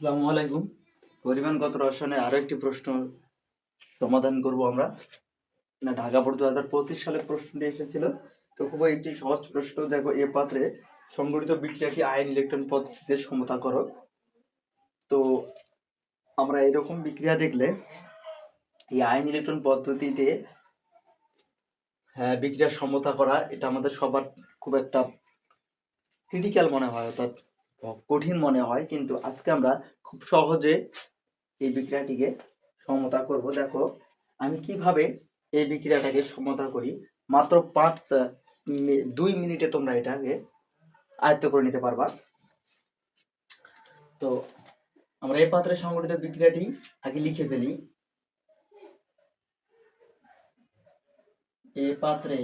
আসসালামু আলাইকুম। পরিমাণগত রসায়নে আরও একটি প্রশ্ন সমাধান করব আমরা। না, ঢাকা বোর্ড দু হাজার পঁচিশ সালে প্রশ্নটি এসেছিল। তো খুব একটি সহজ প্রশ্ন, দেখো, এ পাত্রে সংগঠিত বিক্রিয়াটি আয়ন ইলেকট্রন পদ্ধতিতে সমতা করো। তো আমরা এরকম বিক্রিয়া দেখলে এই আয়ন ইলেকট্রন পদ্ধতিতে হ্যাঁ বিক্রিয়া সমতা করা, এটা আমাদের সবার খুব একটা ক্রিটিক্যাল মনে হয়, অর্থাৎ কঠিন মনে হয়, কিন্তু আজকে আমরা খুব সহজে এই বিক্রিয়াটিকে সমতা করব। দেখো, আমি কীভাবে এই বিক্রিয়াটাকে সমতা করি? মাত্র পাঁচ দুই মিনিটে তোমরা এটাকে আয়ত্ত করে নিতে পারবা। তো আমরা এই পাত্রে সংগঠিত বিক্রিয়াটি আগে লিখে ফেলি। এ পাত্রে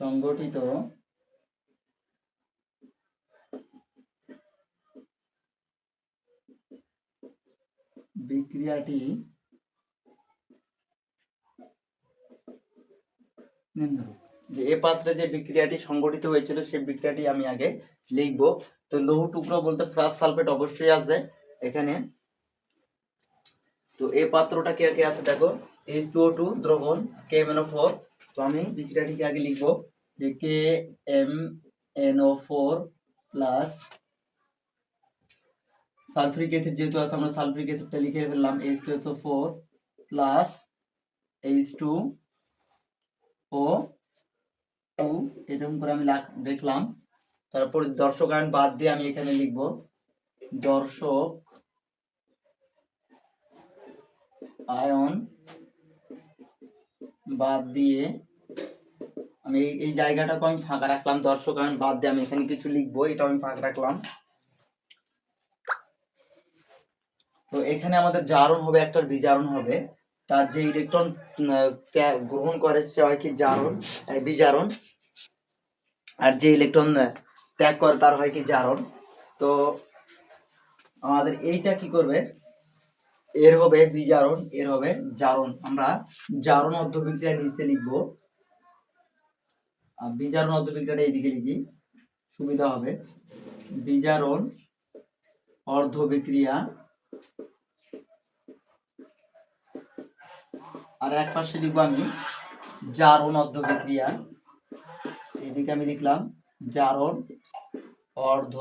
সংগঠিত বিক্রিয়াটি নিম্নরূপ। যে এ পাত্রে যে বিক্রিয়াটি সংগঠিত হয়েছিল, সেই বিক্রিয়াটি আমি আগে লিখব তো লৌহ টুকরো বলতে ফ্রাস সালফেট অবশ্যই আছে এখানে তো এই পাত্রটা কে কে আছে দেখো এইচ টু টু দ্রবণ কে এম এনও ফোর তো আমি বিক্রিয়াটিকে আগে লিখব, যে K M NO four plus sulphuric acid যেহেতু আছে, আমরা সালফ্রিক অ্যাসিডটা লিখে ফেললাম H two SO four plus H two O two এরকম করে আমি লিখলাম তারপর দর্শক আয়ন বাদ দিয়ে আমি এখানে লিখব, দর্শক আয়ন বাদ দিয়ে আমি এই- এই জায়গাটাকে আমি ফাঁকা রাখলাম দর্শক আয়ন বাদ দিয়ে আমি এখানে কিছু লিখব এটা আমি ফাঁকা রাখলাম। তো এখানে আমাদের জারণ হবে একটা বিজারণ হবে, তার যে ইলেকট্রন গ্রহণ করে সে হয় কি জারণ বিজারণ আর যে ইলেকট্রন ত্যাগ করে তার হয় কি জারণ তো আমাদের এইটা কি করবে? এর হবে বিজারণ এর হবে জারণ। আমরা জারণ অর্ধবিক্রিয়া নিচে লিখব। বিজারণ অর্ধবিক্রিয়াটা এইদিকে লিখি। সুবিধা হবে। বিজারণ অর্ধবিক্রিয়া আর এক পাশে লিখব আমি, জারণ অর্ধবিক্রিয়া। এদিকে আমি লিখলাম, জারণ অর্ধ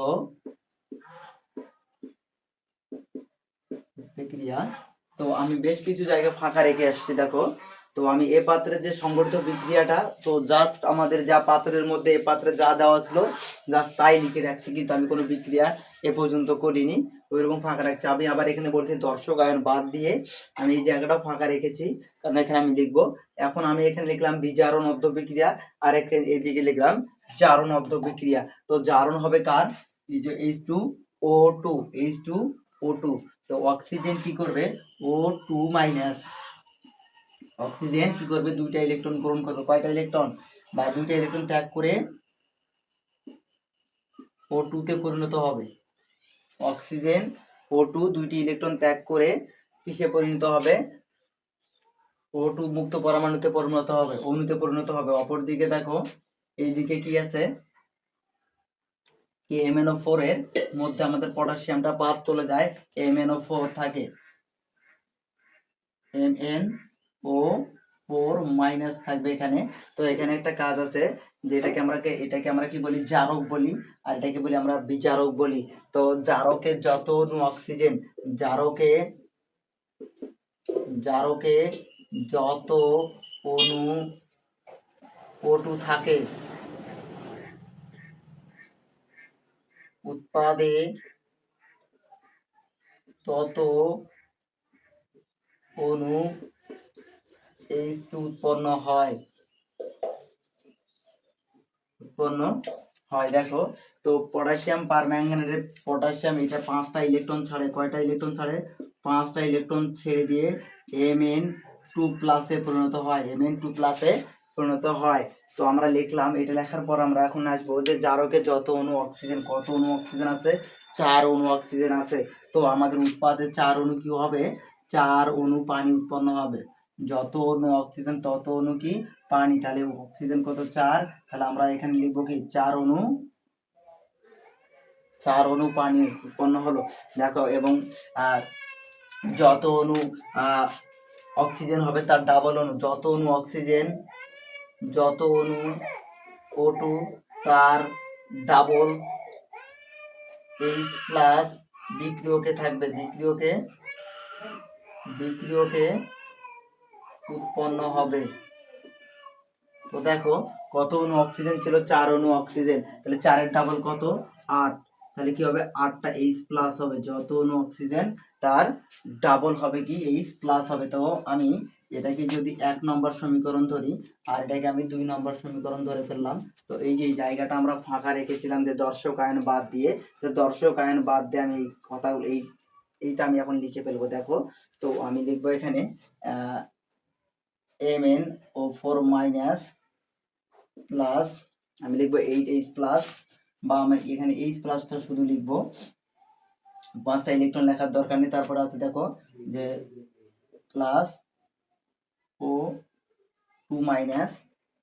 বিক্রিয়া। তো আমি বেশ কিছু জায়গা ফাঁকা রেখে আসছি, দেখো। তো আমি এ পাত্রের যে সংগঠিত বিক্রিয়াটা, তো জাস্ট আমাদের যা পাত্রের মধ্যে এ পাত্রে যা দেওয়া ছিল জাস্ট তাই লিখে রাখছি, কিন্তু আমি কোনো বিক্রিয়া এ পর্যন্ত করিনি। ওইরকম ফাঁকা রাখছি। আমি আবার এখানে বলছি দর্শক আয়ন বাদ দিয়ে আমি এই জায়গাটাও ফাঁকা রেখেছি, কারণ এখানে আমি লিখব। এখন আমি এখানে লিখলাম বিজারণ অর্ধ বিক্রিয়া, আর এখানে এদিকে লিখলাম জারণ অর্ধ বিক্রিয়া। তো জারণ হবে কার? যে H two O two H two O two তো অক্সিজেন কি করবে? ও টু মাইনাস অক্সিজেন কি করবে? দুইটা ইলেকট্রন গ্রহণ করবে। কয়টা ইলেকট্রন বা দুইটা ইলেকট্রন ত্যাগ করে ও টু তে পরিণত হবে। অক্সিজেন ও টু দুইটি ইলেকট্রন ত্যাগ করে কিসে পরিণত হবে? ও টু মুক্ত পরমাণুতে পরিণত হবে। অণুতে পরিণত হবে। অপরদিকে দেখো, এইদিকে কি আছে? এমএনও ফোর এর মধ্যে আমাদের পটাশিয়ামটা বাদ চলে যায়। এমএনও ফোর থাকে। M N O four minus থাকবে এখানে। তো এখানে একটা কাজ আছে যেটাকে আমরা এটাকে আমরা কি বলি? জারক বলি, আর এটাকে বলি আমরা বিজারক বলি। তো জারকে যত অক্সিজেন জারকে জারকে যত অণু O2 থাকে, উৎপাদে তত অণু এইচ টু উৎপন্ন হয়। উৎপন্ন হয়, দেখো। তো পটাশিয়াম পার ম্যাঙ্গানেটের পটাশিয়াম, এটা পাঁচটা ইলেকট্রন ছাড়ে, কয়টা ইলেকট্রন ছাড়ে? পাঁচটা ইলেকট্রন ছেড়ে দিয়ে এম এন টু প্লাসে পরিণত হয় এম এন টু প্লাসে পরিণত হয়। তো আমরা লিখলাম, এটা লেখার পর আমরা এখন আসব যে জারকে যত অণু অক্সিজেন কত অণু অক্সিজেন আছে? চার অণু অক্সিজেন আছে। তো আমাদের উৎপাদে চার অণু কি হবে? চার অণু পানি উৎপন্ন হবে। যত অণু অক্সিজেন তত অণু কি? পানি। তাহলে অক্সিজেন কত? চার। তাহলে আমরা এখানে লিখব কি? চার অণু চার অণু পানি উৎপন্ন হলো। দেখো এবং যত আহ, অক্সিজেন হবে তার ডাবল অণু যত অণু অক্সিজেন যত অণু ও টু তার ডাবল এইচ প্লাস বিক্রিয়কে থাকবে। বিক্রিয়কে বিক্রিয়কে উৎপন্ন হবে। তো দেখো, কত অণু অক্সিজেন ছিল? চার অণু অক্সিজেন তাহলে চারের ডাবল কত? আট। তাহলে কি হবে? আটটা এইচ প্লাস হবে। যত অণু অক্সিজেন তার ডাবল হবে কি? এইচ প্লাস হবে। তো আমি এটাকে যদি এক নম্বর সমীকরণ ধরি, আর এটাকে আমি দুই নম্বর সমীকরণ ধরে ফেললাম, তো এই যে জায়গাটা আমরা ফাঁকা রেখেছিলাম যে দর্শক আয়ন বাদ দিয়ে, তো দর্শক আয়ন বাদ দিয়ে আমি এই কথাগুলো, এই, এইটা আমি এখন লিখে ফেলব। দেখো, তো আমি লিখব এখানে M N O four minus plus আমি লিখব এইট এইচ প্লাস বা আমি এখানে এইচ প্লাসটা শুধু লিখব। পাঁচটা ইলেকট্রন লেখার দরকার নেই, তারপরে আছে দেখো যে প্লাস ও টু মাইনাস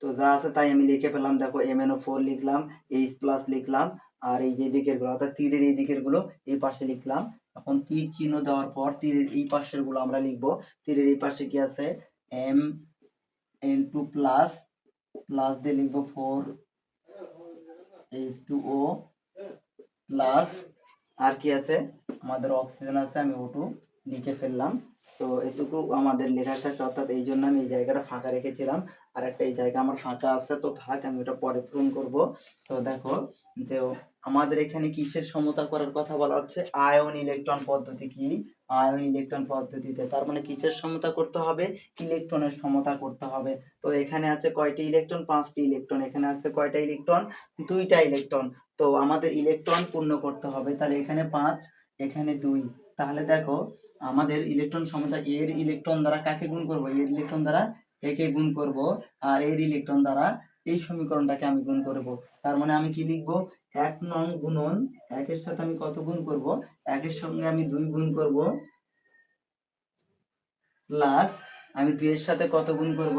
তো যা আছে তাই আমি লিখে পেলাম দেখো এম এন ও ফোর লিখলাম এইচ প্লাস লিখলাম, আর এই যে দিকেরগুলো, অর্থাৎ তীরের এই দিকেরগুলো, এই পাশে লিখলাম। এখন তীর চিহ্ন দেওয়ার পর তীরের এই পাশেরগুলো আমরা লিখব। তীরের এই পাশে কি আছে? M N two plus plus দিয়ে লিখব four H two O plus আর কি আছে? আমাদের অক্সিজেন আছে, আমি ও টু লিখে ফেললাম। তো এটুকু আমাদের লেখা শেষ অর্থাৎ এই জন্য আমি এই জায়গাটা ফাঁকা রেখেছিলাম। আর একটা এই জায়গা আমার ফাঁকা আছে, তো থাক, আমি ওটা পরে পূরণ করব। তো দেখো, যে আমাদের এখানে কিসের সমতা করার কথা বলা হচ্ছে? আয়ন ইলেকট্রন পদ্ধতি কি? আয়ন ইলেকট্রন পদ্ধতিতে। তার মানে কিসের সমতা করতে হবে? ইলেকট্রনের সমতা করতে হবে। তো এখানে আছে কয়টি ইলেকট্রন? পাঁচটি ইলেকট্রন। এখানে আছে কয়টা ইলেকট্রন? দুইটা ইলেকট্রন। তো আমাদের ইলেকট্রন পূর্ণ করতে হবে। তাহলে এখানে পাঁচ, এখানে দুই। তাহলে দেখো, আমাদের ইলেকট্রন সমতা এর ইলেকট্রন দ্বারা কাকে গুণ করব? এর ইলেকট্রন দ্বারা একে গুণ করব। আর এর ইলেকট্রন দ্বারা এই সমীকরণটাকে আমি গুণ করব। তার মানে আমি কি লিখব? এক নং গুণন, একের সাথে আমি কত গুণ করব? একের সঙ্গে আমি দুই গুণ করব। প্লাস আমি দুইয়ের সাথে কত গুণ করব?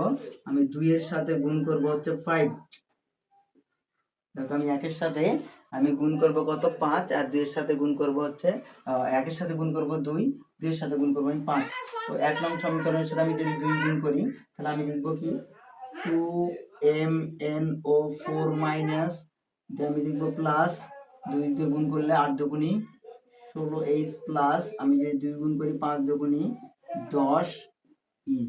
আমি দুইয়ের সাথে গুণ করব হচ্ছে ফাইভ দেখো, আমি একের সাথে আমি গুণ করব কত? পাঁচ। আর দুইয়ের সাথে গুণ করব হচ্ছে একের সাথে গুণ করব দুই। দুইয়ের সাথে গুণ করব আমি পাঁচ। তো এক নং সমীকরণের সাথে আমি যদি দুই গুণ করি, তাহলে আমি লিখব কি? Two M N O four minus আমি লিখব প্লাস দুই দিয়ে গুণ করলে আট দুগুণি, ষোলো এইচ প্লাস আমি যদি দুই গুণ করি পাঁচ দুগুণি, দশ e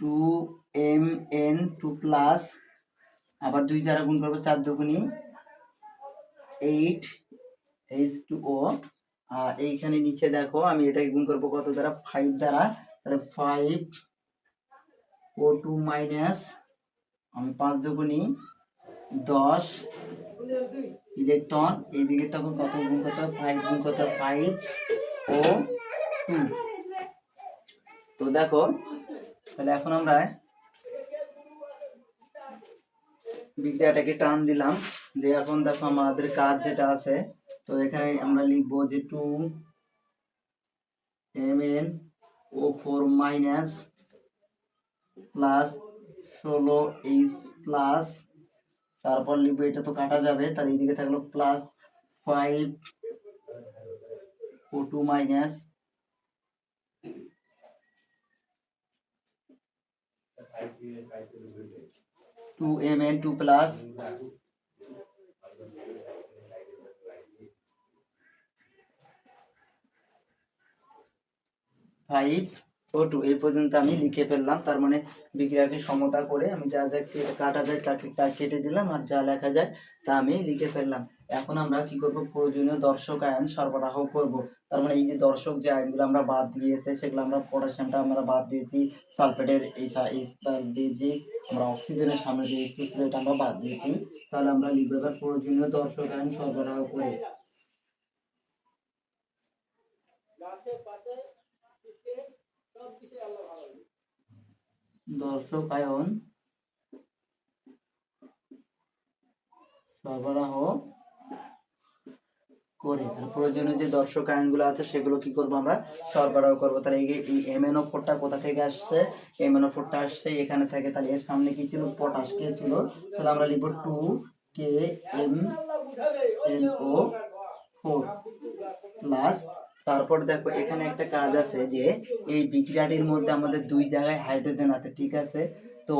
two M N two plus আবার দুই দ্বারা গুণ করব চার দুগুণি এইট এইচ টু ও আর এইখানে নিচে দেখো আমি এটাকে গুণ করব কত দ্বারা? ফাইভ দ্বারা তাহলে ফাইভ ও টু মাইনাস আমি পাঁচ দুগুণি দশ ইলেকট্রন এইদিকে তখন কত গুণ হবে? ফাইভ গুণ হবে ফাইভ ও টু তো দেখো, তাহলে এখন আমরা বিক্রিয়াটাকে টান দিলাম, যে এখন দেখো আমাদের কাজ যেটা আছে, তো এখানে আমরা লিখব যে two M N O four minus plus ষোলো এইচ প্লাস তারপর লিখব এটা তো কাটা যাবে, তাহলে এইদিকে থাকল plus five O two minus two M N two plus five O two এই পর্যন্ত আমি লিখে ফেললাম। তার মানে বিক্রিয়াকে সমতা করে আমি যা যা কাটা যায় তাকে কেটে দিলাম আর যা লেখা যায় তা আমি লিখে ফেললাম। এখন আমরা কি করব? প্রয়োজনীয় দর্শক আয়ন সরবরাহ করব। তার মানে এই যে দর্শক যে আয়নগুলো আমরা বাদ দিয়েছে, সেগুলো আমরা পটাশিয়ামটা আমরা বাদ দিয়েছি। সালফেটের এই দিয়েছি আমরা অক্সিজেনের সামনে যে আমরা বাদ দিয়েছি, তাহলে আমরা লিখব এবার প্রয়োজনীয় দর্শক আয়ন সরবরাহ করে। দর্শক আয়ন সরবরাহ করে। তাহলে প্রয়োজনীয় যে দর্শক আয়নগুলো আছে, সেগুলো কি করব আমরা? সরবরাহ করব। তাহলে এই এমএনও ফোরটা কোথা থেকে আসছে? এমএনও ফোরটা আসছে এখানে থেকে। তাহলে এর সামনে কি ছিল? পটাশ কে ছিল। তাহলে আমরা লিখব two K M N O four plus তারপর দেখো, এখানে একটা কাজ আছে যে, এই বিক্রিয়াটির মধ্যে আমাদের দুই জায়গায় হাইড্রোজেন আছে, ঠিক আছে? তো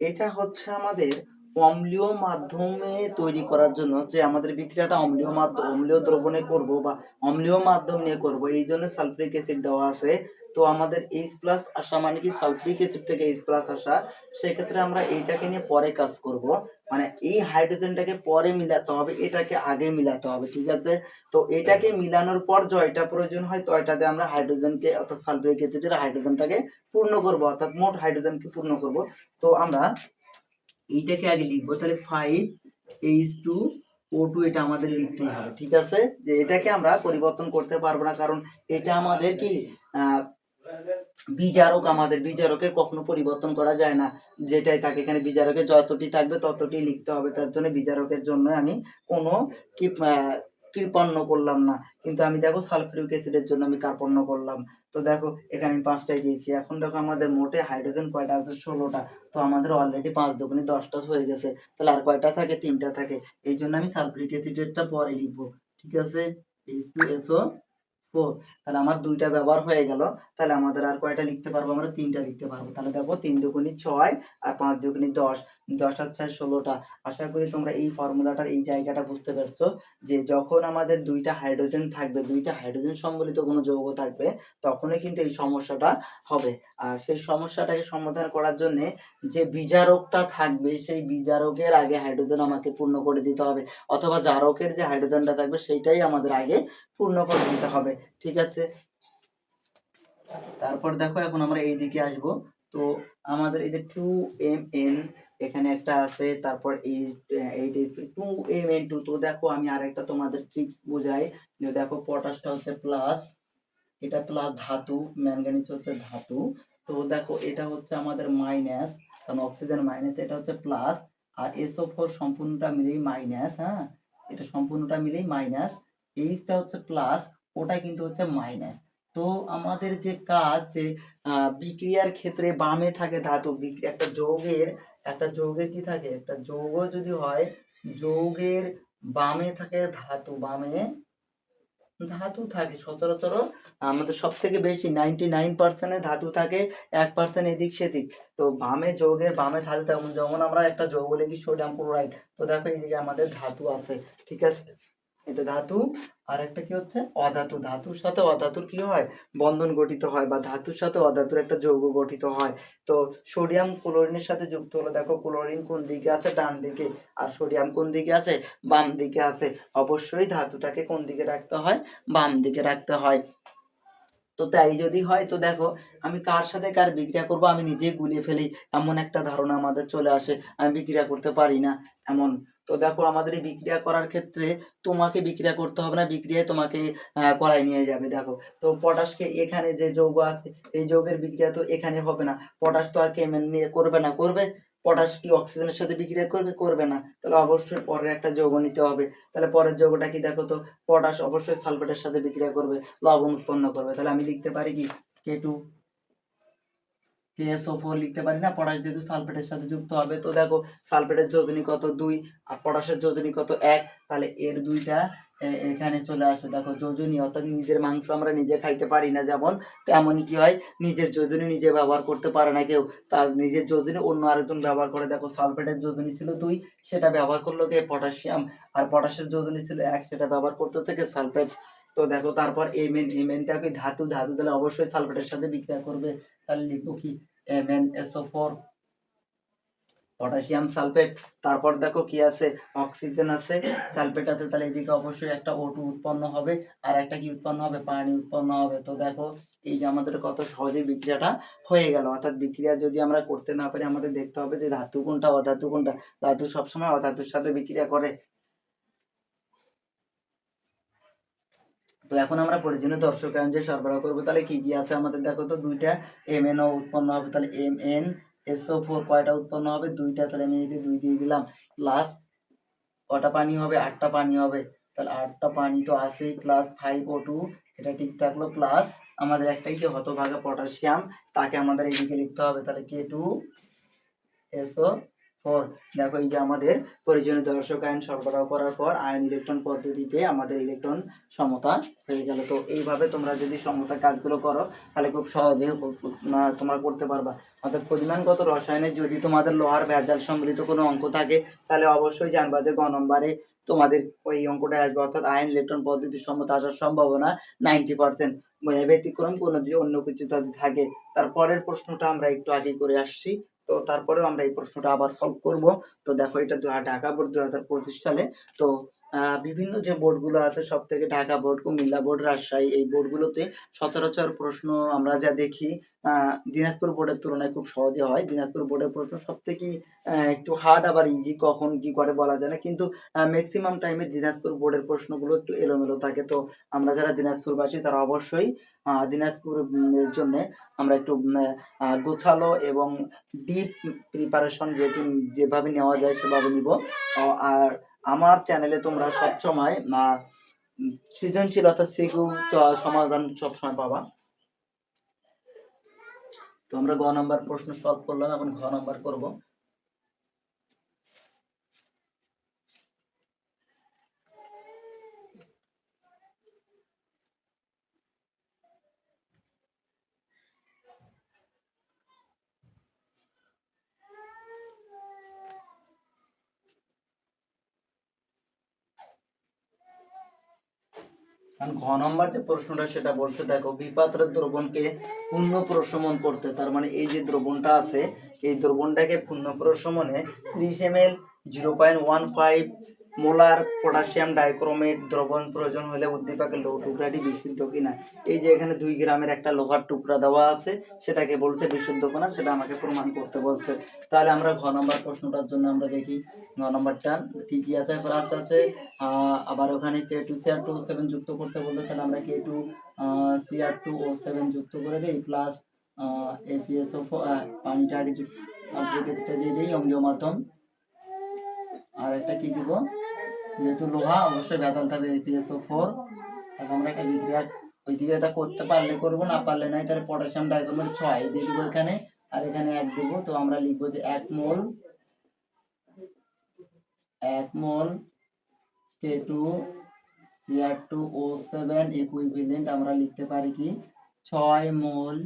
এটা হচ্ছে আমাদের অম্লীয় মাধ্যমে তৈরি করার জন্য যে আমাদের বিক্রিয়াটা অম্লীয় মাধ্যম অম্লীয় দ্রবণে করব বা অম্লীয় মাধ্যম নিয়ে করব, এই জন্য সালফিউরিক অ্যাসিড দেওয়া আছে। তো আমাদের এইচ প্লাস আসা মানে কি সালফিউরিক অ্যাসিড থেকে এইচ প্লাস আসা, সেক্ষেত্রে আমরা এইটাকে নিয়ে পরে কাজ করব। মানে এই হাইড্রোজেনটাকে পরে মিলাতে হবে, এটাকে আগে মিলাতে হবে, ঠিক আছে? তো এটাকে মিলানোর পর জয়টা প্রয়োজন হয় তো এটাতে আমরা হাইড্রোজেনকে অর্থাৎ সালফিউরিক অ্যাসিডের হাইড্রোজেনটাকে পূর্ণ করব, অর্থাৎ মোট হাইড্রোজেনকে পূর্ণ করব। তো আমরা এইটাকে আগে লিখব, তাহলে five H two O two এটা আমাদের লিখতে হবে, ঠিক আছে? যে এটাকে আমরা পরিবর্তন করতে পারব না, কারণ এটা আমাদের কি আহ বিজারক আমাদের বিচারকের কখনো পরিবর্তন করা যায় না। যেটাই থাকে, এখানে বিজারকে যতটি থাকবে, ততটি লিখতে হবে। তার জন্য বিচারকের জন্য আমি কোনো কি কৃপণ্য করলাম না। কিন্তু আমি দেখো সালফিউরিক অ্যাসিডের জন্য আমি কার্পণ্য করলাম। তো দেখো, এখানে আমি পাঁচটাই দিয়েছি। এখন দেখো আমাদের মোটে হাইড্রোজেন কয়টা আছে? ষোলোটা। তো আমাদের অলরেডি পাঁচ দোকানে দশটা হয়ে গেছে। তাহলে আর কয়টা থাকে? তিনটা থাকে। এই জন্য আমি সালফিউরিক অ্যাসিডেরটা পরে লিখব। ঠিক আছে? ফোর তাহলে আমার দুইটা ব্যবহার হয়ে গেল, তাহলে আমাদের আর কয়টা লিখতে পারব? আমরা তিনটা লিখতে পারব। তাহলে দেখো তিন দুগুণি ছয় আর পাঁচ দুগুণি দশ। দশ আর ছয় ষোলোটা। আশা করি তোমরা এই ফর্মুলাটার এই জায়গাটা বুঝতে পারছ যে যখন আমাদের দুইটা হাইড্রোজেন থাকবে, দুইটা হাইড্রোজেন সম্বলিত কোনো যৌগ থাকবে, তখনই কিন্তু এই সমস্যাটা হবে। আর সেই সমস্যাটাকে সমাধান করার জন্য যে বিজারকটা থাকবে, সেই বিজারকের আগে হাইড্রোজেন আমাকে পূর্ণ করে দিতে হবে। অথবা জারকের যে হাইড্রোজেনটা থাকবে, সেইটাই আমাদের আগে পূর্ণ করে দিতে হবে, ঠিক আছে? তারপর দেখো এখন আমরা এই দিকে আসব। তো আমাদের এই যে টু এম এন এখানে একটা আছে, তারপর এই টু এম এন টু তো দেখো আমি আরেকটা তোমাদের ট্রিক্স বোঝাই। যে দেখো পটাশটা হচ্ছে প্লাস এটা প্লাস ধাতু ম্যাঙ্গানিজ হচ্ছে ধাতু। তো দেখো এটা হচ্ছে আমাদের মাইনাস কারণ অক্সিজেন মাইনাস এটা হচ্ছে প্লাস আর এসও ফোর সম্পূর্ণটা মিলেই মাইনাস হ্যাঁ? এটা সম্পূর্ণটা মিলেই মাইনাস এইচটা হচ্ছে প্লাস ওটা কিন্তু হচ্ছে মাইনাস তো আমাদের যে কাজ যে বিক্রিয়ার ক্ষেত্রে বামে থাকে ধাতু একটা যৌগের, একটা যৌগে কি থাকে? একটা যৌগ যদি হয়, যৌগের বামে থাকে ধাতু, বামে ধাতু থাকে সচরাচর। আমাদের সব থেকে বেশি নাইনটি নাইন পার্সেন্টে ধাতু থাকে, এক পার্সেন্ট এদিক সেদিক। তো বামে যৌগের, বামে ধাতু তেমন যেমন আমরা একটা যৌগ লিখি সোডিয়াম ক্লোরাইড তো দেখো এইদিকে আমাদের ধাতু আছে, ঠিক আছে? এটা ধাতু, আর একটা কি হচ্ছে? অধাতু। ধাতুর সাথে অধাতুর কি হয়? বন্ধন গঠিত হয়, বা ধাতুর সাথে অধাতুর একটা যৌগ গঠিত হয়। তো সোডিয়াম ক্লোরিনের সাথে যুক্ত হলো, দেখো ক্লোরিন কোন দিকে আছে? ডান দিকে। আর সোডিয়াম কোন দিকে আছে? বাম দিকে আছে। অবশ্যই ধাতুটাকে কোন দিকে রাখতে হয়? বাম দিকে রাখতে হয়। তো তাই যদি হয় তো দেখো, আমি কার সাথে কার বিক্রিয়া করব, আমি নিজেই গুলিয়ে ফেলি, এমন একটা ধারণা আমাদের চলে আসে, আমি বিক্রিয়া করতে পারি না, এমন। তো দেখো, আমাদের এই বিক্রিয়া করার ক্ষেত্রে তোমাকে বিক্রিয়া করতে হবে না বিক্রিয়ায় তোমাকে করায় নিয়ে যাবে, দেখো। তো পটাশকে এখানে যে যৌগ আছে, এই যৌগের বিক্রিয়া তো এখানে হবে না, পটাশ তো আর নিয়ে করবে না, করবে পটাশ কি অক্সিজেনের সাথে বিক্রিয়া করবে করবে না। তাহলে অবশ্যই পরের একটা যৌগ নিতে হবে। তাহলে পরের যৌগটা কি দেখো তো? পটাশ অবশ্যই সালফেটের সাথে বিক্রিয়া করবে, লবণ উৎপন্ন করবে। তাহলে আমি লিখতে পারি কি? কে টু কেএসও ফোর লিখতে পারি না? পটাশ যেহেতু সালফেটের সাথে যুক্ত হবে, তো দেখো সালফেটের যোজনী কত? দুই, আর পটাশের যোজনী কত? এক। তাহলে এর দুইটা এখানে চলে আসে। দেখো, যোজনী, অর্থাৎ নিজের মাংস আমরা নিজে খাইতে পারি না যেমন, তেমনই কি হয়, নিজের যোজনী নিজে ব্যবহার করতে পারে না কেউ। তার নিজের যোজনী অন্য আরেকজন ব্যবহার করে। দেখো, সালফেটের যোজনী ছিল দুই, সেটা ব্যবহার করল কে? পটাশিয়াম। আর পটাশের যোজনী ছিল এক, সেটা ব্যবহার করতে থেকে সালফেট। তো দেখো, তারপর এমএন এমএনটা কি? ধাতু। ধাতু তাহলে অবশ্যই সালফেটের সাথে বিক্রিয়া করবে। তাহলে লিখব কি? MN SO four potassium sulphate, তারপর দেখো কি আছে? অক্সিজেন আছে। সালফেট আছে, তাহলে এদিকে অবশ্যই একটা O2 উৎপন্ন হবে। আর একটা কি উৎপন্ন হবে? পানি উৎপন্ন হবে। তো দেখো, এই যে আমাদের কত সহজে বিক্রিয়াটা হয়ে গেল। অর্থাৎ বিক্রিয়া যদি আমরা করতে না পারি, আমাদের দেখতে হবে যে ধাতু কোনটা, অধাতু কোনটা? ধাতু সবসময় অধাতুর সাথে বিক্রিয়া করে। তো এখন আমরা প্রয়োজনীয় দর্শকায়ন যে সরবরাহ করব, তাহলে কি কি আছে? আমাদের দেখো তো দুইটা এম এন উৎপন্ন হবে। তাহলে এম এন এসও ফোর কয়টা উৎপন্ন হবে? দুইটা, তাহলে আমি যদি দুই দিয়ে দিলাম প্লাস কটা পানি হবে? আটটা পানি হবে। তাহলে আটটা পানি তো আসেই প্লাস ফাইভ ও টু এটা ঠিক থাকল প্লাস আমাদের একটাই যে হতভাগা পটাশিয়াম তাকে আমাদের এদিকে লিখতে হবে। তাহলে কে টু এসও ফোর দেখো এই যে আমাদের প্রয়োজনীয় দর্শক আয়ন সরবরাহ করার পর আয়ন ইলেকট্রন পদ্ধতিতে আমাদের ইলেকট্রন সমতা হয়ে গেল। তো এইভাবে তোমরা যদি সমতা কাজগুলো করো, তাহলে খুব সহজে তোমরা করতে পারবা। অর্থাৎ পরিমাণগত রসায়নে যদি তোমাদের লোহার ভেজাল সম্মিলিত কোনো অঙ্ক থাকে, তাহলে অবশ্যই জানবা যে গ নম্বরে তোমাদের ওই অঙ্কটা আসবে। অর্থাৎ আয়ন ইলেকট্রন পদ্ধতির সম্মত আসার সম্ভাবনা নাইনটি পার্সেন্ট। ব্যতিক্রম কোনো যদি অন্য কিছু যদি থাকে তারপরের প্রশ্নটা আমরা একটু আগে করে আসছি। তো তারপরেও আমরা এই প্রশ্নটা আবার সলভ করব। তো দেখো এটা ঢাকা বোর্ড দু হাজার পঁচিশ সালে তো বিভিন্ন যে বোর্ডগুলো আছে সব থেকে ঢাকা বোর্ড কুমিল্লা বোর্ড রাজশাহী এই বোর্ডগুলোতে সচরাচর প্রশ্ন আমরা যা দেখি দিনাজপুর বোর্ডের তুলনায় খুব সহজে হয়। দিনাজপুর বোর্ডের প্রশ্ন সব থেকে একটু হার্ড আবার ইজি কখন কি করে বলা যায় না। কিন্তু ম্যাক্সিমাম টাইমে দিনাজপুর বোর্ডের প্রশ্নগুলো একটু এলোমেলো থাকে। তো আমরা যারা দিনাজপুরবাসী তারা অবশ্যই আহ, দিনাজপুর উম, এর জন্য আমরা একটু গোছালো এবং ডিপ প্রিপারেশন যেহেতু যেভাবে নেওয়া যায় সেভাবে নিব। আর আমার চ্যানেলে তোমরা সবসময় সৃজনশীলতা চ- সমাধান সবসময় পাবা। তো আমরা গ নাম্বার প্রশ্ন সলভ করলাম, এখন ঘ নম্বর করব এখন ঘ নম্বর যে প্রশ্নটা সেটা বলছে, দেখো, বিপাত্রের দ্রবণকে পূর্ণ প্রশমন করতে, তার মানে এই যে দ্রবণটা আছে, এই দ্রবণটাকে পূর্ণ প্রশমনে ত্রিশ M L, zero point one five molar potassium dichromate দ্রবণ প্রয়োজন হলে উদ্দীপকের লৌহ টুকরাটি বিশুদ্ধ কিনা? এই যে এখানে দুই গ্রামের একটা লোহার টুকরা দেওয়া আছে, সেটাকে বলছে বিশুদ্ধ কিনা, সেটা আমাকে প্রমাণ করতে বলছে। তাহলে আমরা ঘ নম্বর প্রশ্নটার জন্য আমরা দেখি। ঘ নম্বরটা কি কি আছে? প্লাস আছে আবার ওখানে K two CR two seven যুক্ত করতে বলবে তাহলে আমরা K two CR two O seven যুক্ত করে দিই প্লাস এফিএসও পানিটা আগে যুক্ত দিয়ে দিই অম্লীয় মাধ্যম আর একটা কি দিব? যেহেতু লোহা, অবশ্যই ভেজাল থাকবে এপিএসও ফোর। তাহলে আমরা একটা বিক্রিয়া ওই দিকে এটা করতে পারলে করব, না পারলে নাই, তাহলে পটাশিয়াম ডাইক্রোমেট ছয় দিয়ে দিব এখানে, আর এখানে এক দিব। তো আমরা লিখব যে এক মোল এক মোল কে টু, ইয়ার টু ও সেভেন ইকুইভ্যালেন্ট আমরা লিখতে পারি কি? ছয় মোল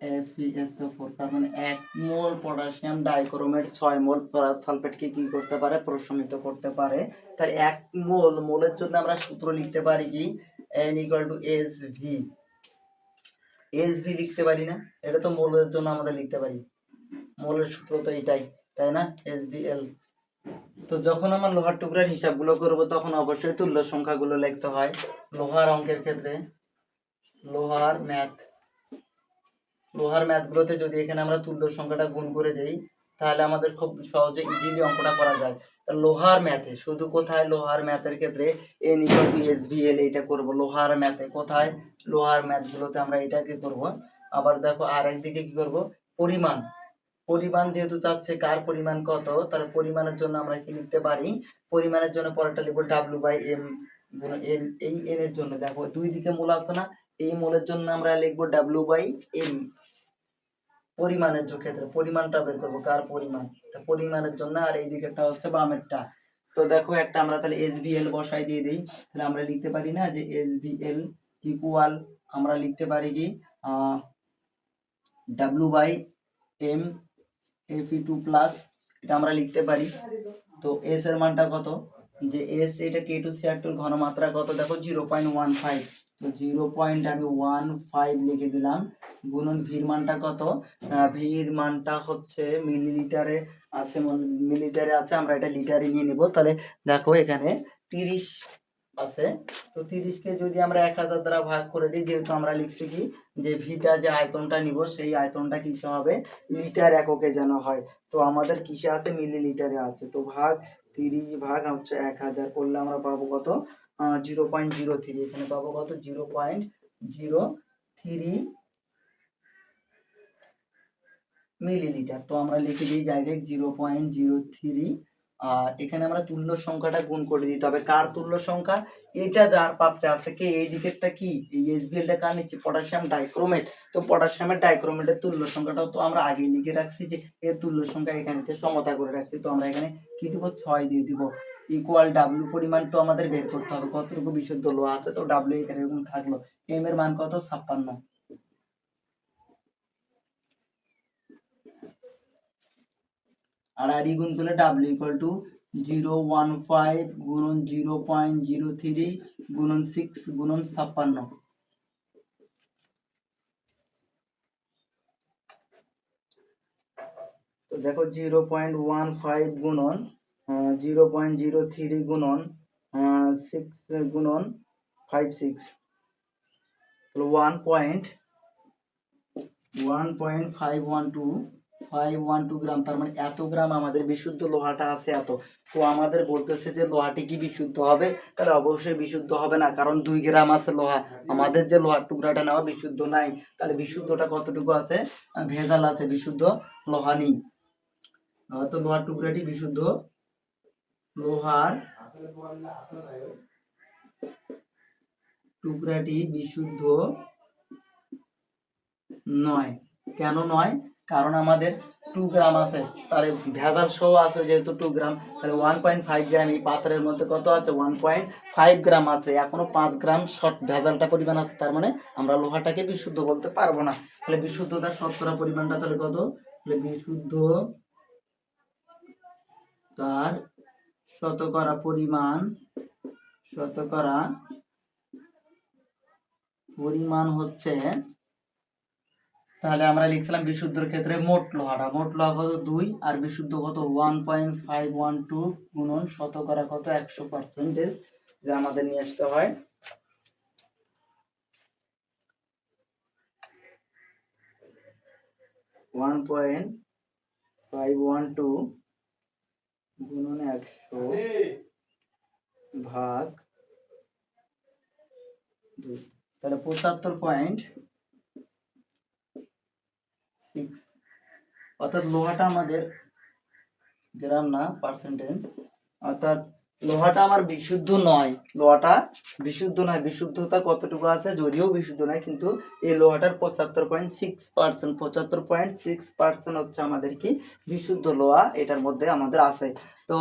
এফিএসও ফোর তার মানে এক মোল পটাশিয়াম ডাইক্রোমেট ছয় মোল সালফেটকে কি করতে পারে? প্রশমিত করতে পারে। তাই এক মোল, মোলের জন্য আমরা সূত্র লিখতে পারি কি? ইকুয়াল টু এস ভি লিখতে পারি না? এটা তো মোলের জন্য আমাদের লিখতে পারি। মোলের সূত্র তো এটাই, তাই না? এল তো যখন আমরা লোহার টুকরার হিসাবগুলো করব, তখন অবশ্যই তুল্য সংখ্যাগুলো লিখতে হয়। লোহার অঙ্কের ক্ষেত্রে, লোহার ম্যাথ লোহার ম্যাথগুলোতে যদি এখানে আমরা তুল্য সংখ্যাটা গুণ করে দেই, তাহলে আমাদের খুব সহজে ইজিলি অঙ্কটা করা যায়। লোহার ম্যাথে, শুধু কোথায় লোহার ম্যাথের ক্ষেত্রে এন ইকুয়াল টু এস এইটা করব? লোহার ম্যাথে কোথায়? লোহার ম্যাথগুলোতে আমরা এটাকে করব? আবার দেখো আর একদিকে কি করব? পরিমাণ। পরিমাণ যেহেতু চাচ্ছে, কার পরিমাণ কত? তার পরিমাণের জন্য আমরা কি লিখতে পারি? পরিমাণের জন্য পরেরটা লিখব ডাব্লিউ বাই এম এম এই এন এর জন্য। দেখো দুই দিকে মূল আছে না? এই মূলের জন্য আমরা লিখব ডাব্লিউ বাই এম পরিমাণের যে ক্ষেত্রে পরিমাণটা বের করব, কার পরিমাণ? পরিমাণের জন্য আর এই দিকেরটা হচ্ছে বামেরটা। তো দেখো একটা আমরা তাহলে এস বি এল বসাই দিয়ে দিই। তাহলে আমরা লিখতে পারি না যে এস বি এল ইকুয়াল আমরা লিখতে পারি কি W by M F two plus এটা আমরা লিখতে পারি। তো এস এর মানটা কত? যে এস এটা কে টু সিআর টুর ঘনমাত্রা কত? দেখো জিরো পয়েন্ট ওয়ান ফাইভ তো জিরো পয়েন্ট আমি ওয়ান ফাইভ লিখে দিলাম। গুণন ভির মানটা কত? ভির মানটা হচ্ছে মিলিলিটারে আছে মিলিটারে আছে, আমরা এটা লিটারে নিয়ে নিব। তাহলে দেখো এখানে তিরিশ আছে। তো তিরিশকে যদি আমরা এক হাজার দ্বারা ভাগ করে দিই, যেহেতু আমরা লিখছি কি? যে ভিটা যে আয়তনটা নিব, সেই আয়তনটা কিসে হবে? লিটার এককে যেন হয়। তো আমাদের কিসে আছে? মিলিলিটারে আছে। তো ভাগ তিরিশ ভাগ হচ্ছে এক হাজার, করলে আমরা পাবো কত? জিরো পয়েন্ট জিরো থ্রি এখানে পাবো কত? Zero point zero three millilitre তো আমরা লিখে দিই direct zero point zero three আর এখানে আমরা তুল্য সংখ্যাটা গুণ করে দিতে হবে। কার তুল্য সংখ্যা? এটা যার পাত্রে আছে। কি? এই দিকেরটা কি? এই এসবিএলটা কার নিচ্ছে? পটাশিয়াম ডাইক্রোমেট তো পটাশিয়ামের ডাইক্রোমেটের তুল্য সংখ্যাটাও তো আমরা আগে লিখে রাখছি যে এর তুল্য সংখ্যা এখানে সমতা করে রাখছি। তো আমরা এখানে কি দিব? ছয় দিয়ে দিব। ইকুয়াল ডাব্লিউ পরিমাণ তো আমাদের বের করতে হবে। কতটুকু বিশুদ্ধ লোহা আছে তো ডাব্লিউ এখানে এরকম থাকল। এম এর মান কত? ছাপ্পান্ন। আর আর গুণ করলে W equal to zero one five গুণন জিরো পয়েন্ট জিরো থ্রি গুণন সিক্স গুণন ছাপ্পান্ন। তো দেখো জিরো পয়েন্ট ওয়ান ফাইভ গুণন জিরো পয়েন্ট জিরো থ্রি গুণন সিক্স গুণন five six one point one point five one two five one two gram তার মানে এত গ্রাম আমাদের বিশুদ্ধ লোহাটা আছে এত। তো আমাদের বলতেছে যে লোহাটি কি বিশুদ্ধ হবে? তাহলে অবশ্যই বিশুদ্ধ হবে না, কারণ দুই গ্রাম আছে লোহা। আমাদের যে লোহার টুকরাটা নেওয়া বিশুদ্ধ নাই, তাহলে বিশুদ্ধটা কতটুকু আছে? ভেজাল আছে, বিশুদ্ধ লোহা নেই। তো লোহার টুকরাটি বিশুদ্ধ লোহার টুকরাটি বিশুদ্ধ নয়। কেন নয়? কারণ আমাদের টু গ্রাম আছে। তার ভেজাল সহ আছে যেহেতু টু গ্রাম তাহলে ওয়ান পয়েন্ট ফাইভ গ্রাম এই পাত্রের মধ্যে কত আছে? ওয়ান পয়েন্ট ফাইভ গ্রাম আছে। এখনও পাঁচ গ্রাম শর্ট ভেজালটা পরিমাণ আছে। তার মানে আমরা লোহাটাকে বিশুদ্ধ বলতে পারব না। তাহলে বিশুদ্ধতার শতকরা পরিমাণটা তাহলে কত? তাহলে বিশুদ্ধ তার শতকরা পরিমাণ শতকরা পরিমাণ হচ্ছে, তাহলে আমরা লিখছিলাম বিশুদ্ধর ক্ষেত্রে মোট লোহাটা। মোট লোহা কত? দুই, আর বিশুদ্ধ কত? One point five one two গুণন শতকরা কত? একশো পার্সেন্টেজ যে আমাদের নিয়ে আসতে হয়। One point five one two গুণন একশো ভাগ দুই তাহলে পঁচাত্তর পয়েন্ট সিক্স অর্থাৎ লোহাটা আমাদের গ্রাম না পার্সেন্টেজ অর্থাৎ লোহাটা আমার বিশুদ্ধ নয়। লোহাটা বিশুদ্ধ নয়। বিশুদ্ধতা কতটুকু আছে যদিও বিশুদ্ধ নয়, কিন্তু এই লোহাটার পঁচাত্তর পয়েন্ট সিক্স পার্সেন্ট পঁচাত্তর পয়েন্ট সিক্স পার্সেন্ট হচ্ছে আমাদের কি বিশুদ্ধ লোহা, এটার মধ্যে আমাদের আছে। তো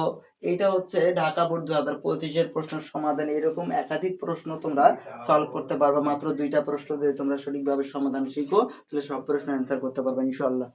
এইটা হচ্ছে ঢাকা বোর্ড দু হাজার পঁচিশের প্রশ্নের সমাধান। এরকম একাধিক প্রশ্ন তোমরা সলভ করতে পারবে। মাত্র দুইটা প্রশ্ন দিয়ে তোমরা সঠিকভাবে সমাধান শিখো, তাহলে সব প্রশ্ন অ্যান্সার করতে পারবে ইনশাল্লাহ